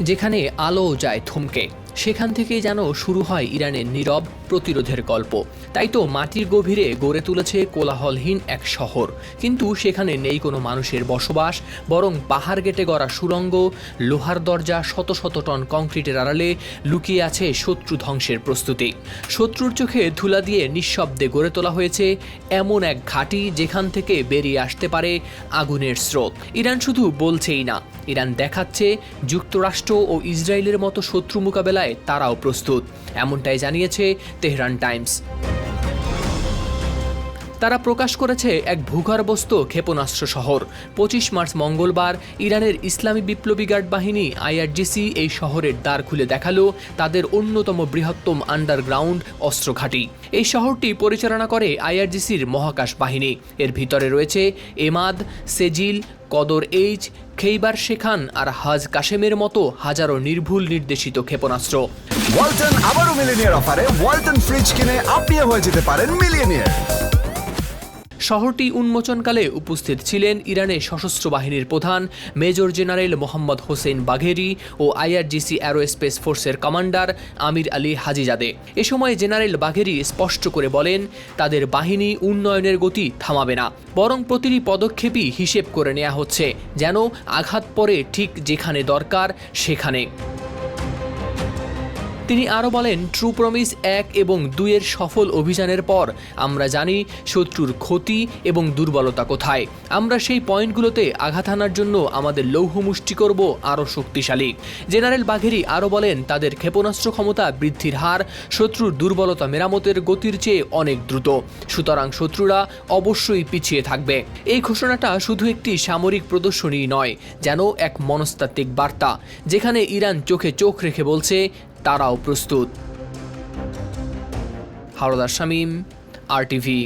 যেখানে আলো যায় থমকে। সেখান থেকেই যেন শুরু হয় ইরানের নীরব প্রতিরোধের গল্প। তাই তো মাটির গভীরে গড়ে তুলেছে কোলাহলহীন এক শহর। কিন্তু সেখানে নেই কোনো মানুষের বসবাস, বরং পাহাড় গেটে গড়া সুড়ঙ্গ লোহার দরজা, শত শত টন কংক্রিটের আড়ালে লুকিয়ে আছে শত্রু ধ্বংসের প্রস্তুতি। শত্রুর চোখে ধুলা দিয়ে নিঃশব্দে গড়ে তোলা হয়েছে এমন এক ঘাঁটি যেখান থেকে বেরিয়ে আসতে পারে আগুনের স্রোত। ইরান শুধু বলছেই না ইরান দেখাচ্ছে যুক্তরাষ্ট্র ও ইসরায়েলের মতো শত্রু মোকাবেলায় তারাও প্রস্তুত। এমনটাই জানিয়েছে তেহরান টাইমস। তারা প্রকাশ করেছে এক ভূগর্ভস্থ ক্ষেপণাস্ত্র শহর। পঁচিশ মার্চ মঙ্গলবার ইরানের ইসলামী বিপ্লবী গার্ড বাহিনী আইআরজিসি এই শহরের দ্বার খুলে দেখাল তাদের অন্যতম বৃহত্তম আন্ডারগ্রাউন্ড অস্ত্র ঘাঁটি এই শহরটি পরিচালনা করে আইআরজিসির মহাকাশ বাহিনী। এর ভিতরে রয়েছে এমাদ, সেজিল, কদর এইচ, খেইবার শেখান আর হাজ কাশেমের মতো হাজারো নির্ভুল নির্দেশিত ক্ষেপণাস্ত্র। ওয়ালটন আবারও মিলিনিয়ার অফারে ওয়ালটন ফ্রিজ কিনে আপনিও হয়ে যেতে পারেন মিলিয়নিয়ার। শহরটি উন্মোচনকালে উপস্থিত ছিলেন ইরানের সশস্ত্র বাহিনীর প্রধান major general Mohammad Hossein Bagheri ও আইআরজিসি অ্যারোস্পেস ফোর্সের কমান্ডার আমির আলী হাজিজাদে। এ সময় জেনারেল বাঘেরি স্পষ্ট করে বলেন, তাদের বাহিনী উন্নয়নের গতি থামাবে না, বরং প্রতিটি পদক্ষেপই হিসেব করে নেওয়া হচ্ছে, যেন আঘাত পরে ঠিক যেখানে দরকার সেখানে। তিনি আরও বলেন ট্রু প্রমিস এক এবং দুইয়ের সফল অভিযানের পর আমরা জানি শত্রুর ক্ষতি এবং দুর্বলতা কোথায়। আমরা সেই পয়েন্টগুলোতে আঘাত হানার জন্য আমাদের লৌহ মুষ্টি করব আরও শক্তিশালী। জেনারেল বাঘেরি আরও বলেন, তাদের ক্ষেপণাস্ত্র ক্ষমতা বৃদ্ধির হার শত্রুর দুর্বলতা মেরামতের গতির চেয়ে অনেক দ্রুত। সুতরাং শত্রুরা অবশ্যই পিছিয়ে থাকবে। এই ঘোষণাটা শুধু একটি সামরিক প্রদর্শনী নয়, যেন এক মনস্তাত্ত্বিক বার্তা, যেখানে ইরান চোখে চোখ রেখে বলছে তারাও প্রস্তুত। হারদার শামীম আর টিভি